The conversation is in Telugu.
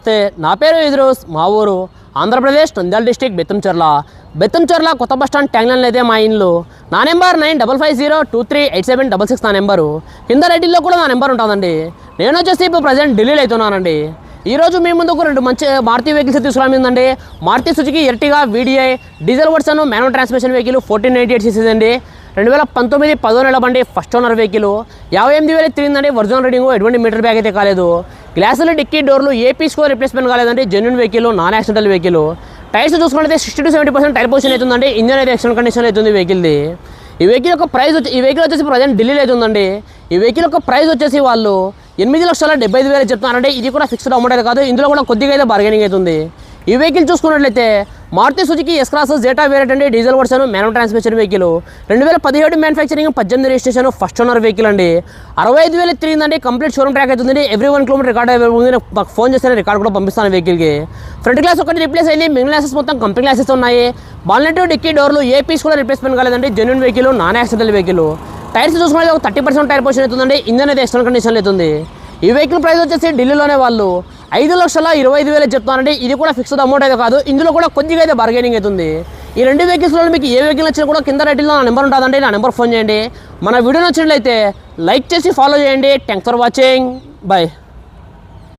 నమస్తే నా పేరు ఇద్రూస్ మా ఊరు ఆంధ్రప్రదేశ్ నంద్యాల డిస్టిక్ బెత్తంచెర్ల. బెత్తంచెర్ల కొత్త బస్ స్టాండ్ ట్యాంగ్లైన్ అయితే మా ఇల్లు. నా number nine double five zero two three eight seven double six నా నెంబరు. కింద రెడ్డిలో కూడా నా నెంబర్ ఉంటుందండి. నేను వచ్చేసి ఇప్పుడు ప్రజెంట్ ఢిల్లీలో అవుతున్నానండి. ఈ రోజు మీ ముందుకు రెండు మంచి Maruti vehicles తీసుకురామిందండి Maruti Suzuki Ertiga VDI diesel version manual transmission vehicle fourteen eighty eight CC అండి. రెండు వేల పంతొమ్మిది పదో నెల బండి ఫస్ట్ ఓనర్ వెహికల్. యాభై ఎనిమిది వేలు తిరిగిందండి ఒరిజినల్ రీడింగ్ ఎటువంటి మీటర్ బ్యాగ్ అయితే కాలేదు. గ్లాసులు డిక్కీ డోర్లు ఏపీ స్కోర్ రిప్లేస్మెంట్ కాలేదండి genuine vehicle non accidental vehicle tyres చూసుకుంటే sixty to seventy percent tyre position అవుతుందండి. ఇంజన్ అయితే ఎక్సలెంట్ కండిషన్ అవుతుంది వెహికల్ది ఈ వెహికల్ యొక్క ప్రైస్ వచ్చి ఈ వెహికల్ వచ్చేసి ప్రజెంట్ ఢిల్లీలో అవుతుందండి. ఈ వెహికల్ యొక్క ప్రైస్ వచ్చేసి వాళ్ళు ఎనిమిది లక్షల డెబ్బై ఐదు వేలు చెప్తున్నారంటే ఇది కూడా ఫిక్స్డ్ అమౌంట్ అయితే కాదు. ఇందులో కూడా కొద్దిగా అయితే బార్గెనింగ్ అవుతుంది. ఈ వెహికల్ చూసుకున్నట్లయితే Maruti Suzuki S cross zeta variant అండి diesel version manual transmission vehicle రెండు వేల పదిహేడు మ్యానుఫ్యాక్చరింగ్ పద్దెనిమిది రిజిస్ట్రేషన్ ఫస్ట్ ఓనర్ వెహికల్ అండి. అరవై ఐదు వేలు తిరిగిందండి కంప్లీట్ షోరూమ్ ట్రాక్ అవుతుంది ఎవ్రీ వన్ కిలోమీటర్ రికార్డ్ ఉంది మాకు ఫోన్ చేస్తే రికార్డ్ కూడా పంపిస్తాను వెహికల్కి ఫ్రంట్ గ్లాస్ ఒకటి రిప్లేస్ అయింది. మిగిలిన గ్లాసెస్ మొత్తం కంపెనీ గ్లాసెస్ ఉన్నాయి. బాల్నెట్ డిక్కీ డోర్లు ఏ పీస్ కూడా రిప్లేస్మెంట్ కాలేదండి. Genuine vehicle non accidental vehicle tyres చూసుకుంటే ఒక థర్టీ పర్సెంట్ టైర్ పొజిషన్ అవుతుందండి. ఇంజన్ అయితే ఎక్స్టర్నల్ కండిషన్ అవుతుంది. ఈ వెహికల్ ప్రైస్ వచ్చేసి ఢిల్లీలోనే వాళ్ళు ఐదు లక్షల ఇరవై ఐదు వేలు చెప్తానండి ఇది కూడా ఫిక్స్డ్ అమౌంట్ అయితే కాదు. ఇందులో కూడా కొద్దిగా అయితే బార్గెనింగ్ అవుతుంది ఈ రెండు వెహికల్స్లో మీకు ఏ వెహికల్ నచ్చినా కూడా కింద రైటిల్లో నా నెంబర్ ఉంటుందండి. నా నెంబర్ ఫోన్ చేయండి. మన వీడియో నచ్చినట్లయితే లైక్ చేసి ఫాలో చేయండి. Thanks for watching bye